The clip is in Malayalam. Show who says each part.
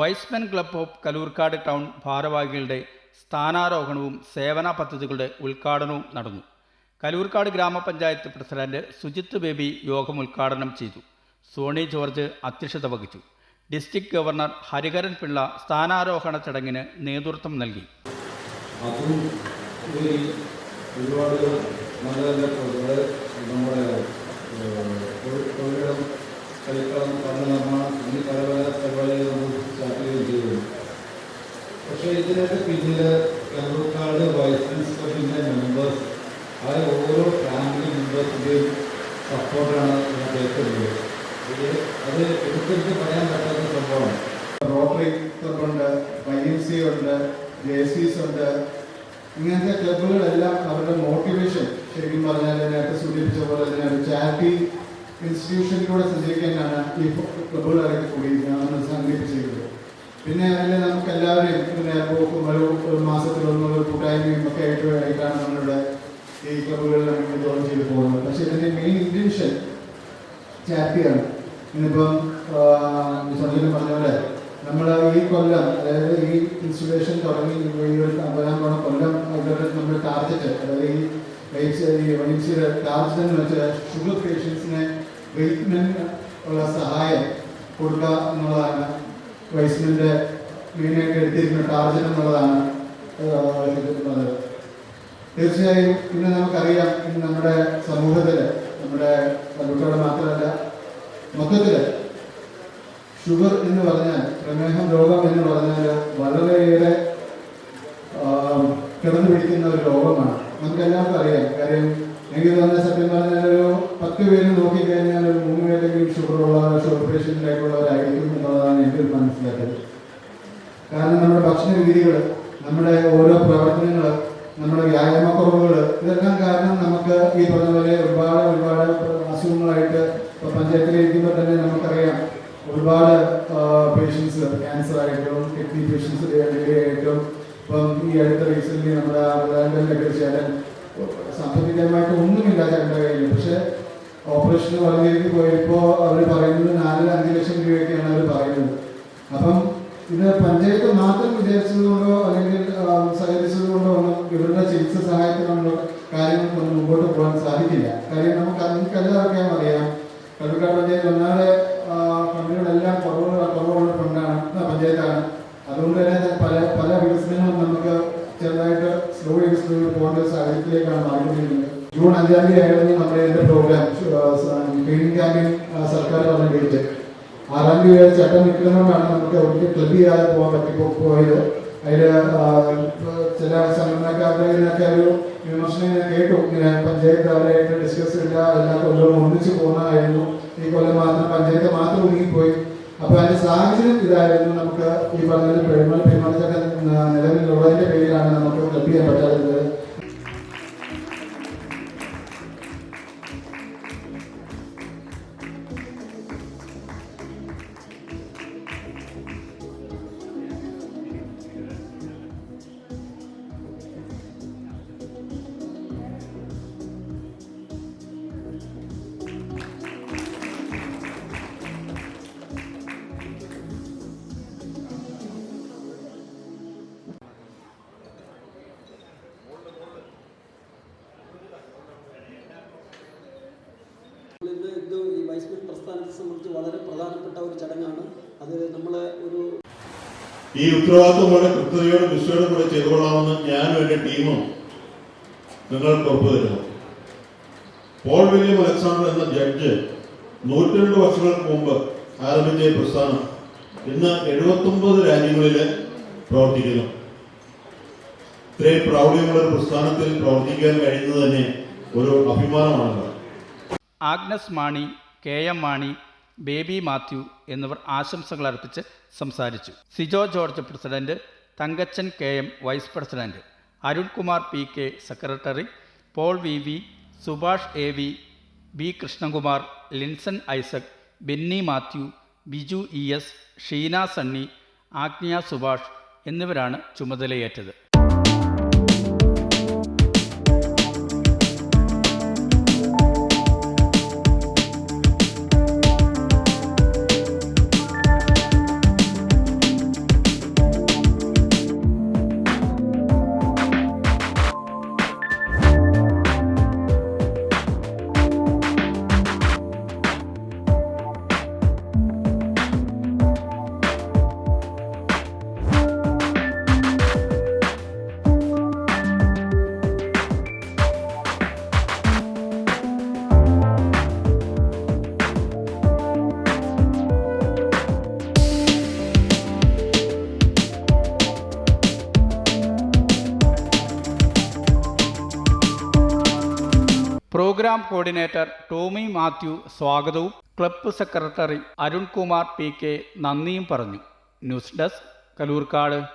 Speaker 1: Y's Men club of Kalloorkad town ഭാരവാഹികളുടെ സ്ഥാനാരോഹണവും സേവന പദ്ധതികളുടെ ഉദ്ഘാടനവും നടന്നു. കലൂർക്കാട് ഗ്രാമപഞ്ചായത്ത് പ്രസിഡന്റ് സുജിത്ത് ബേബി യോഗം ഉദ്ഘാടനം ചെയ്തു. സോണി ജോർജ് അധ്യക്ഷത വഹിച്ചു. ഡിസ്ട്രിക്ട് ഗവർണർ ഹരിഹരൻ പിള്ള സ്ഥാനാരോഹണ ചടങ്ങിന് നേതൃത്വം നൽകി.
Speaker 2: ഒരുപാട് നല്ല നല്ല നമ്മുടെ കളിക്കളം പഠന നിർമ്മാണം എന്നീ പല പല പരിപാടികൾ നമ്മൾ സ്റ്റാർട്ട് ചെയ്യുകയും ചെയ്തു പക്ഷേ ഇതിനൊക്കെ പിന്നിൽ കേരളക്കാട് വൈസ് പ്രിൻസിപ്പലിന്റെ മെമ്പേഴ്സ് ആ ഓരോ ഫാമിലി മെമ്പേഴ്സിന്റെയും സപ്പോർട്ടാണ് ഞാൻ കേൾക്കുന്നത്. ഇത് അത് എടുത്തെടുത്ത് പറയാൻ പറ്റാത്ത സംഭവമാണ്.
Speaker 3: റോട്ടറി ക്ലബുണ്ട് വൈ എം സി ഉണ്ട് ജെ സീസ് ഉണ്ട്. ഇങ്ങനത്തെ ക്ലബുകളെല്ലാം അവരുടെ മോട്ടിവേഷൻ ശരിക്കും പറഞ്ഞാൽ അതിനകത്ത് സൂചിപ്പിച്ച പോലെ തന്നെ ചാരിറ്റി ഇൻസ്റ്റിറ്റ്യൂഷനിലൂടെ സഞ്ചരിക്കാനാണ് ഈ ക്ലബുകളൊക്കെ കൂടി നമ്മൾ സംഘടിപ്പിച്ചിരിക്കുന്നത് പിന്നെ അതിൽ നമുക്ക് എല്ലാവരെയും പിന്നെ പോക്കും ഒരു ഒരു മാസത്തിലൊന്നും ഒരു കൂട്ടായ്മയും ഒക്കെ ആയിട്ട് ആയിട്ടാണ് നമ്മളിവിടെ ഈ ക്ലബുകളിൽ ജോയിൻ ചെയ്ത് പോകുന്നത്. പക്ഷേ ഇതിന്റെ മെയിൻ ഇന്റൻഷൻ ചാരിറ്റിയാണ് ഇന്നിപ്പം സഞ്ജന പറഞ്ഞ പോലെ നമ്മൾ ഈ കൊല്ലം അതായത് ഈ ഇൻസ്റ്റിറ്റ്യൂഷൻ തുടങ്ങി ഈ ഒരു വരാൻ പോണ കൊല്ലം ഇവരുടെ നമ്മൾ ടാർഗറ്റ് അതായത് ഈ വൈസ് ഈ വൈസിയുടെ ടാർഗറ്റ് എന്ന് വെച്ചാൽ ഷുഗർ പേഷ്യൻസിനെ ട്രീറ്റ്മെന്റ് ഉള്ള സഹായം കൊടുക്കുക എന്നുള്ളതാണ്. വൈസിന്റെ മെയിനായിട്ട് എടുത്തിരിക്കുന്ന ടാർജറ്റ് എന്നുള്ളതാണ് തീർച്ചയായും ഇന്ന് നമുക്കറിയാം ഇന്ന് നമ്മുടെ സമൂഹത്തിൽ നമ്മുടെ കല്ലൂർക്കാട് മാത്രമല്ല മൊത്തത്തിൽ ഷുഗർ എന്ന് പറഞ്ഞാൽ പ്രമേഹം രോഗം എന്ന് പറഞ്ഞാൽ വളരെയേറെ കിടന്നു പിടിക്കുന്ന ഒരു രോഗമാണ് നമുക്കെല്ലാവർക്കും അറിയാം കാര്യം എനിക്ക് തന്നെ സത്യം പറഞ്ഞാൽ ഒരു പത്ത് പേര് നോക്കിക്കഴിഞ്ഞാൽ ഒരു മൂന്ന് പേരെങ്കിലും ഷുഗറുള്ള ഷുഗർ പേഷ്യന്റിലായിട്ടുള്ളവരായിരിക്കും എന്നുള്ളതാണ് എനിക്ക് മനസ്സിലാക്കുന്നത് കാരണം നമ്മുടെ ഭക്ഷണ രീതികൾ നമ്മുടെ ഓരോ പ്രവർത്തനങ്ങൾ നമ്മുടെ വ്യായാമക്കുറവുകൾ ഇതെല്ലാം കാരണം നമുക്ക് ഈ പറഞ്ഞ പോലെ ഒരുപാട് ഒരുപാട് അസുഖങ്ങളായിട്ട് ഇപ്പോൾ പഞ്ചായത്തിലിരിക്കുമ്പോൾ തന്നെ നമുക്കറിയാം ഒരുപാട് പേഷ്യൻസ് ക്യാൻസർ ആയിട്ടും കിഡ്നി പേഷ്യൻസ് ആയിട്ടും. ഇപ്പം ഈ അടുത്ത റീസെന്റ് നമ്മുടെ പ്രധാനമന്ത്രി ചേട്ടൻ സാമ്പത്തികമായിട്ട് ഒന്നുമില്ല ചേട്ടന്റെ കയ്യിൽ. പക്ഷേ ഓപ്പറേഷൻ വളരെയേക്ക് പോയപ്പോൾ അവർ പറയുന്നത് നാല് അഞ്ച് ലക്ഷം രൂപയൊക്കെയാണ് അവർ പറയുന്നത്. അപ്പം ഇത് പഞ്ചായത്ത് മാത്രം വിചാരിച്ചതുകൊണ്ടോ അല്ലെങ്കിൽ സഹകരിച്ചതുകൊണ്ടോ ഒന്നും ഇവരുടെ ചികിത്സ സഹായത്തിനുള്ള ഒന്നും മുമ്പോട്ട് പോകാൻ സാധിക്കില്ല. കാര്യം നമുക്ക് അതിൽ എല്ലാവർക്കും അറിയാം. കടുക്കാട് പഞ്ചായത്ത് ഒന്നാടെ ആ, കുറവ് ഒരു സാഹചര്യത്തിലേക്കാണ് മാറിക്കൊണ്ടിരിക്കുന്നത് ജൂൺ അഞ്ചാം തീയതി ആയിരുന്നു നമ്മുടെ ഇതിന്റെ പ്രോഗ്രാം ക്ലീനിങ് ക്യാമ്പയിൻ സർക്കാർ പറഞ്ഞിട്ട് ആറാം തീയതി ചട്ടം നിൽക്കുന്നതുകൊണ്ടാണ് നമുക്ക് അവർക്ക് ക്ലബ് ചെയ്യാതെ പോകാൻ പറ്റി പോയത്. അതിൽ ചില സംഘടനക്കാരുടെ ഇതിനൊക്കെ ഒരു വിമർശനം ഞാൻ കേട്ടു. ഇങ്ങനെ പഞ്ചായത്ത് അവരായിട്ട് ഡിസ്കസ് ഇല്ല എല്ലാ കൊല്ലവും ഒന്നിച്ച് പോകുന്നതായിരുന്നു. ഈ കൊല്ലം മാത്രം പഞ്ചായത്ത് മാത്രം ഒതുങ്ങിപ്പോയി. അപ്പൊ അതിന്റെ സാഹചര്യം ഇതായിരുന്നു നമുക്ക് ഈ പറഞ്ഞ പെരുമാൾ
Speaker 4: വൈസ്മെൻ പ്രസ്ഥാനത്തെ സംബന്ധിച്ച് വളരെ പ്രധാനപ്പെട്ട ഒരു ചടങ്ങാണ്. അത് നമ്മളെ ഒരു
Speaker 5: ഈ ഉത്തരവാദിത്വം കൃത്യതയോടെ വിശ്വയോടും കൂടെ ചെയ്തുകൊള്ളാമെന്ന് ഞാനും എന്റെ ടീമും നിങ്ങൾക്ക് ഉറപ്പ് തരുന്നു പോൾ വില്യം അലക്സാണ്ടർ എന്ന ജഡ്ജ് നൂറ്റിരണ്ട് വർഷങ്ങൾക്ക് മുമ്പ് ആരംഭിച്ച ഈ പ്രസ്ഥാനം ഇന്ന് എഴുപത്തൊമ്പത് രാജ്യങ്ങളിൽ പ്രവർത്തിക്കുന്നു. ഇത്രയും പ്രൗഢിയുള്ള ഒരു പ്രസ്ഥാനത്തിൽ പ്രവർത്തിക്കാൻ കഴിയുന്നത് തന്നെ ഒരു അഭിമാനമാണല്ലോ.
Speaker 1: Agnes Mani K M Mani baby Mathew എന്നിവർ ആശംസകൾ അർപ്പിച്ച് സംസാരിച്ചു. Sijo George president Thankachan K M vice president Arunkumar P K secretary Paul V V Subhash A V B Krishnakumar Linson Isaac Benny Mathew Biju E S Sheena Sunny Agniya Subhash എന്നിവരാണ് ചുമതലയേറ്റത്. പ്രോഗ്രാം കോർഡിനേറ്റർ ടോമി മാത്യു സ്വാഗതവും. Club secretary Arunkumar P K നന്ദിയും പറഞ്ഞു. News desk Kalloorkad.